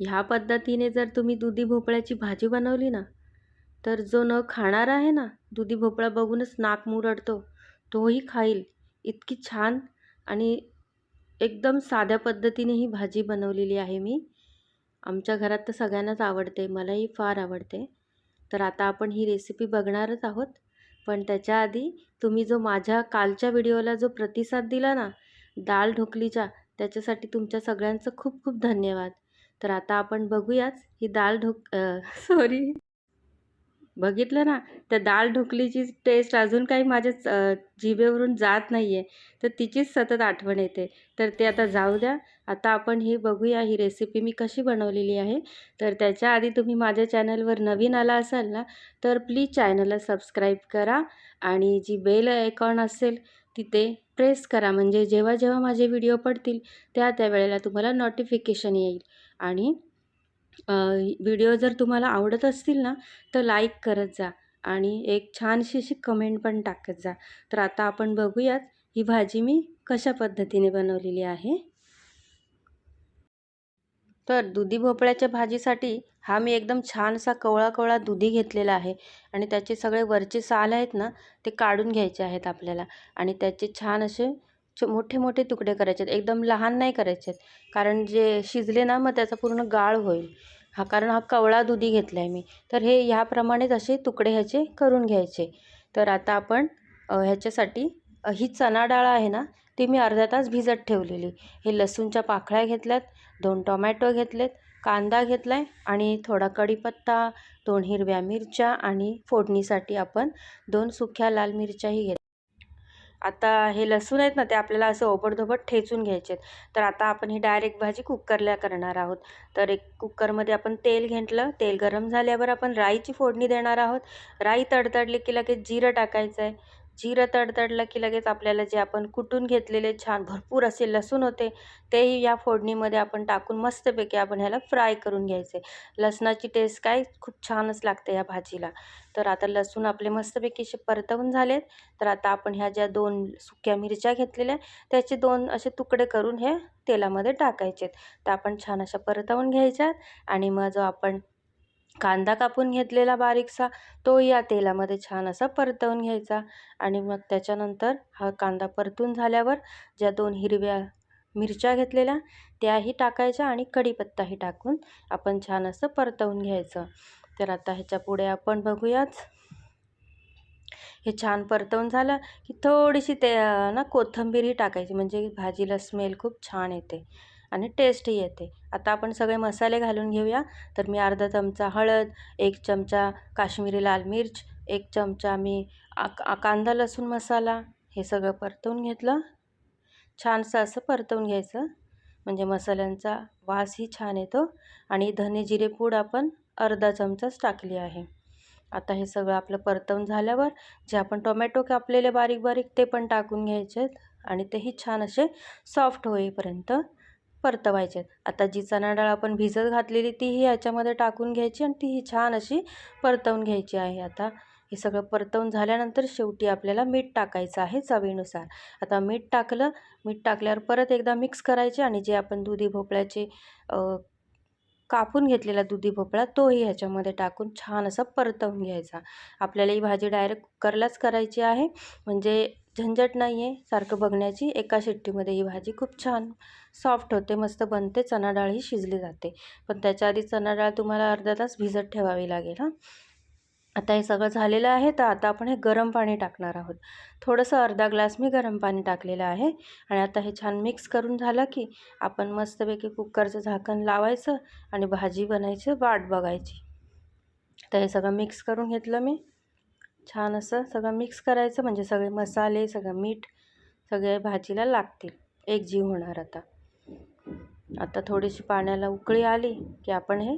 ह्या पद्धतीने जर तुम्ही दुधी भोपळ्याची भाजी बनवली ना तर जो न खाणार आहे ना दुधी भोपळा बघूनच नाक मुरडतो. तोही खाईल. इतकी छान आणि एकदम साध्या पद्धतीने ही भाजी बनवलेली आहे मी. आमच्या घरात तर सगळ्यांनाच आवडते मलाही फार आवडते. तर आता आपण ही रेसिपी बघणारच आहोत. पण त्याच्या आधी तुम्ही जो माझ्या कालच्या व्हिडिओला जो प्रतिसाद दिला ना दाल ढोकलीचा त्याच्यासाठी तुमच्या सगळ्यांचं खूप खूप धन्यवाद. तर आता आपण बघूयाच ही दाल ढोक सॉरी बघितलं ना त्या दाल ढोकलीची टेस्ट अजून काही माझ्या जिभेवरून जात नाही आहे तर तिचीच सतत आठवण येते. तर ते आता जाऊ द्या. आता आपण हे बघूया ही रेसिपी मी कशी बनवलेली आहे. तर त्याच्या आधी तुम्ही माझ्या चॅनलवर नवीन आला असाल ना तर प्लीज चॅनलला सबस्क्राईब करा आणि जी बेल आयकॉन असेल तिथे प्रेस करा. म्हणजे जेव्हा जेव्हा माझे व्हिडिओ पडतील त्या त्या वेळेला तुम्हाला नोटिफिकेशन येईल. आणि व्हिडिओ जर तुम्हाला आवडत असतील ना तर लाईक करत जा आणि एक छानशी अशी कमेंट पण टाकत जा. तर आता आपण बघूयात ही भाजी मी कशा पद्धतीने बनवलेली आहे. तर दुधी भोपळ्याच्या भाजीसाठी हा मी एकदम छान असा कवळा कवळा दुधी घेतलेला आहे आणि त्याचे सगळे वरचे साल आहेत ना ते काढून घ्यायचे आहेत आपल्याला आणि त्याचे छान असे मोठे मोठे तुकडे करायचे आहेत. एकदम लहान नाही करायचे आहेत. कारण जे शिजले ना मग त्याचा पूर्ण गाळ होईल. हा कारण हा कवळा दुधी घेतला आहे मी. तर हे ह्याप्रमाणेच असे तुकडे ह्याचे करून घ्यायचे. तर आता आपण ह्याच्यासाठी ही चणा डाळ आहे ना ती मी अर्धा तास भिजत ठेवलेली. हे लसूणच्या पाखळ्या घेतल्यात दोन टोमॅटो घेतलेत कांदा घेतला आहे आणि थोडा कढीपत्ता दोन हिरव्या मिरच्या आणि फोडणीसाठी आपण दोन सुक्या लाल मिरच्याही घेत आता हे लसूण आहेत ना ते आपल्याला असं ओबडधोबड ठेचून घ्यायचे आहेत. तर आता आपण ही डायरेक्ट भाजी कुकरला करणार आहोत. तर एक कुकरमध्ये आपण तेल घेतलं तेल गरम झाल्यावर आपण राईची फोडणी देणार आहोत. राई तडतडली की लगेच जिरं टाकायचं आहे. जिरं तडतडलं की लगेच आपल्याला जे आपण कुटून घेतलेले छान भरपूर असे लसूण होते तेही या फोडणीमध्ये आपण टाकून मस्तपैकी आपण ह्याला फ्राय करून घ्यायचे. लसणाची टेस्ट काय? खूप छानच लागते या भाजीला. तर आता लसूण आपले मस्तपैकी असे परतवून झालेत. तर आता आपण ह्या ज्या दोन सुक्या मिरच्या घेतलेल्या त्याचे दोन असे तुकडे करून हे तेलामध्ये टाकायचे तर आपण छान अशा परतवून घ्यायच्यात आणि मग जो आपण कांदा कापून घेतलेला बारीकसा तो या तेलामध्ये छान असा परतवून घ्यायचा. आणि मग त्याच्यानंतर हा कांदा परतून झाल्यावर ज्या दोन हिरव्या मिरच्या घेतलेल्या त्याही टाकायच्या आणि कढीपत्ताही टाकून आपण छान असं परतवून घ्यायचं. तर आता ह्याच्या पुढे आपण बघूयाच हे छान परतवून झालं की थोडीशी ते ना कोथंबीरही टाकायची. म्हणजे भाजीला स्मेल खूप छान येते. आणि टेस्टही येते. आता आपण सगळे मसाले घालून घेऊया. तर मी अर्धा चमचा हळद एक चमचा काश्मीरी लाल मिर्च एक चमचा मी कांदा लसूण मसाला हे सगळं परतवून घेतलं. छानसं असं परतवून घ्यायचं. म्हणजे मसाल्यांचा वासही छान येतो आणि धने जिरे पूड आपण अर्धा चमचाच टाकली आहे. आता हे सगळं आपलं परतवून झाल्यावर जे आपण टोमॅटो कापलेले बारीक बारीक ते पण टाकून घ्यायचे आहेत आणि तेही छान असे सॉफ्ट होईपर्यंत. परतवायचे. आता जी चणा डाळ आपण भिजत घातलेली तीही याच्यामध्ये टाकून घ्यायची आणि तीही छान अशी परतवून घ्यायची आहे. आता हे सगळं परतवून झाल्यानंतर शेवटी आपल्याला मीठ टाकायचं आहे चवीनुसार. आता मीठ टाकलं मीठ टाकल्यावर परत एकदा मिक्स करायचे आणि जे आपण दुधी भोपळ्याचे कापून घेतलेला दुधी भोपळा तोही ह्याच्यामध्ये टाकून छान असा परतवून घ्यायचा. आपल्याला ही भाजी डायरेक्ट कुकरलाच करायची आहे. म्हणजे झंझट नाही आहे सारखं बघण्याची एका शिट्टीमध्ये ही भाजी खूप छान सॉफ्ट होते मस्त बनते चणा डाळही शिजली जाते. पण त्याच्या आधी चणा डाळ तुम्हाला अर्धा तास भिजत ठेवावी लागेल हां. आता हे सगळं झालेलं आहे तर आता आपण हे गरम पाणी टाकणार आहोत. थोडंसं अर्धा ग्लास मी गरम पाणी टाकलेलं आहे आणि आता हे छान मिक्स करून झालं की आपण मस्तपैकी कुकरचं झाकण लावायचं आणि भाजी बनायची वाट बघायची. तर हे सगळं मिक्स करून घेतलं मी. छान असं सगळं मिक्स करायचं म्हणजे सगळे मसाले सगळं मीठ सगळे भाजीला लागतील. एक जीव होणार आता. आता थोडीशी पाण्याला उकळी आली की आपण हे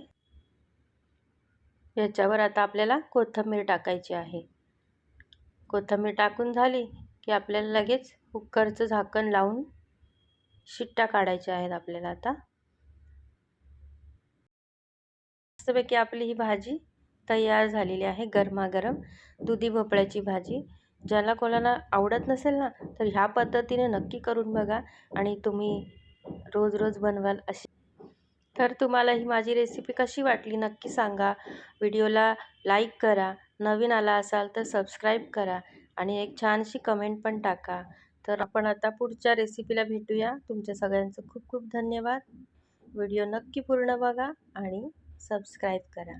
याच्यावर आता आपल्याला कोथिंबीर टाकायची आहे. कोथिंबीर टाकून झाली की आपल्याला लगेच कुकरचं झाकण लावून शिट्ट्या काढायच्या आहेत आपल्याला आता. मस्तपैकी आपली ही भाजी तयार झालेली आहे गरमागरम दुधी भोपळ्याची भाजी. ज्याला कोणाला आवडत नसेल ना तर ह्या पद्धतीने नक्की करून बघा आणि तुम्ही रोज रोज बनवाल अशी. तर तुम्हाला ही माझी रेसिपी कशी वाटली नक्की सांगा. व्हिडिओला लाईक करा. नवीन आला असाल तर सबस्क्राईब करा आणि एक छानशी कमेंट पण टाका. तर आपण आता पुढच्या रेसिपीला भेटूया. तुमच्या सगळ्यांचं खूप खूप धन्यवाद. व्हिडिओ नक्की पूर्ण बघा आणि सबस्क्राईब करा.